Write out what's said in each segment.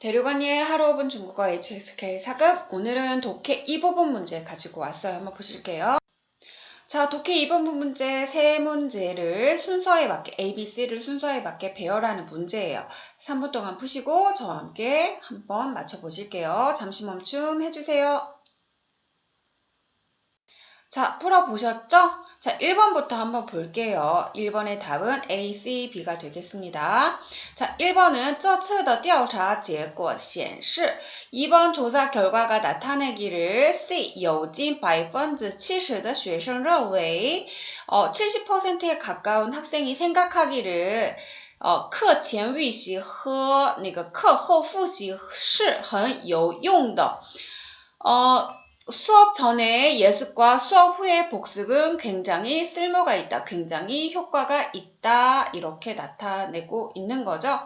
대륙언니의 하루 5분 중국어 HSK 4급 오늘은 독해 2부분 문제 가지고 왔어요. 한번 보실게요. 자, 독해 2부분 문제 세 문제를 순서에 맞게 A, B, C를 순서에 맞게 배열하는 문제예요. 3분 동안 푸시고 저와 함께 한번 맞춰보실게요. 잠시 멈춤 해주세요. 자, 풀어보셨죠? 자, 1번부터 한번 볼게요. 1번의 답은 A, C, B가 되겠습니다. 자, 1번은 这次的调查结果显示 2번 조사 결과가 나타내기를 C 有近百分之七十的学生认为 어, 70%에 가까운 학생이 생각하기를 어, 课前预习和那个课后复习是很有用的. 어, 수업 전에 예습과 수업 후의 복습은 굉장히 쓸모가 있다. 굉장히 효과가 있다. 이렇게 나타내고 있는 거죠.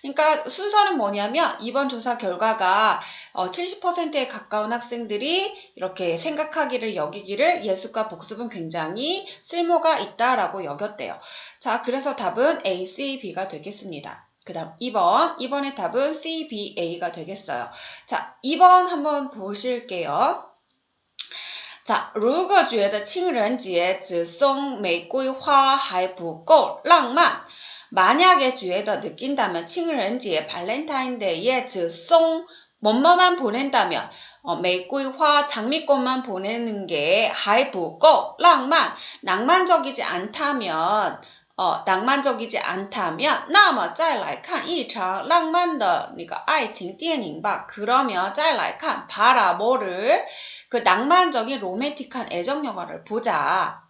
그러니까 순서는 뭐냐면 이번 조사 결과가 70%에 가까운 학생들이 이렇게 생각하기를 여기기를 예습과 복습은 굉장히 쓸모가 있다라고 여겼대요. 자, 그래서 답은 A, C, B가 되겠습니다. 그 다음 2번. 2번의 답은 C, B, A가 되겠어요. 자, 2번 한번 보실게요. 자，如果觉得情人节只送玫瑰花还不够浪漫，만약에觉得 느낀다면情人节 발렌타인데이에 只送 뭐뭐만 보낸다면 어, 玫瑰花 장미꽃만 보내는 게还不够浪漫 낭만적이지 않다면 어, 낭만적이지 않다면 那么再来看一场浪漫的那个爱情电影吧 그러면 再来看 봐라 뭐를 그 낭만적인 로맨틱한 애정 영화를 보자.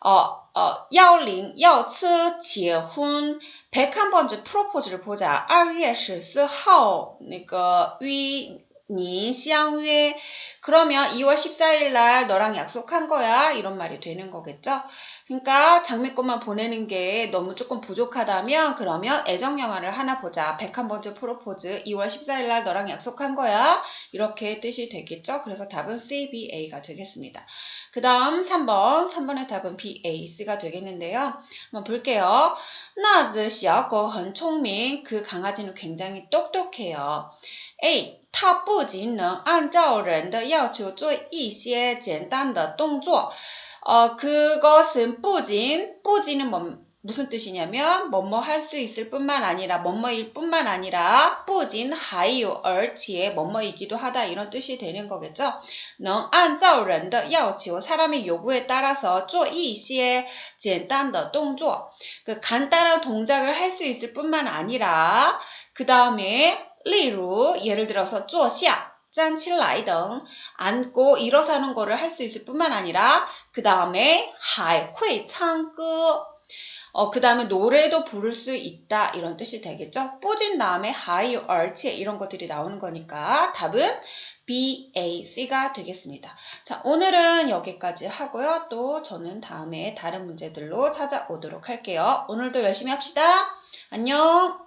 어, 어, 10, 要吃 结婚 101번째 프로포즈를 보자. 2月 14号 那个 위 니 시앙유에 그러면 2월 14일 날 너랑 약속한 거야 이런 말이 되는 거겠죠. 그러니까 장미꽃만 보내는 게 너무 조금 부족하다면 그러면 애정 영화를 하나 보자. 101번째 프로포즈 2월 14일 날 너랑 약속한 거야 이렇게 뜻이 되겠죠. 그래서 답은 C, B, A가 되겠습니다. 그 다음 3번 3번의 답은 B, A, C가 되겠는데요. 한번 볼게요. 나즈 시아고 헌 총민 그 강아지는 굉장히 똑똑해요. A. 它不仅能按照人的要求做一些简单的动作, 어, 그것은 不仅, 不仅은 뭐, 무슨 뜻이냐면 뭐뭐 할 수 있을 뿐만 아니라 뭐뭐일 뿐만 아니라 不仅 하이요 而且 뭐뭐이기도 하다 이런 뜻이 되는 거겠죠. 能按照人的要求 사람의 요구에 따라서 做一些简单的动作. 그 간단한 동작을 할 수 있을 뿐만 아니라 그 다음에 例如 예를 들어서 坐下 짠칠라이 등 앉고 일어서는 거를 할 수 있을 뿐만 아니라 그 다음에 还会唱歌 어, 그 다음에 노래도 부를 수 있다 이런 뜻이 되겠죠. 뿌진 다음에 하이, 얼치 이런 것들이 나오는 거니까 답은 B, A, C가 되겠습니다. 자, 오늘은 여기까지 하고요. 또 저는 다음에 다른 문제들로 찾아오도록 할게요. 오늘도 열심히 합시다. 안녕!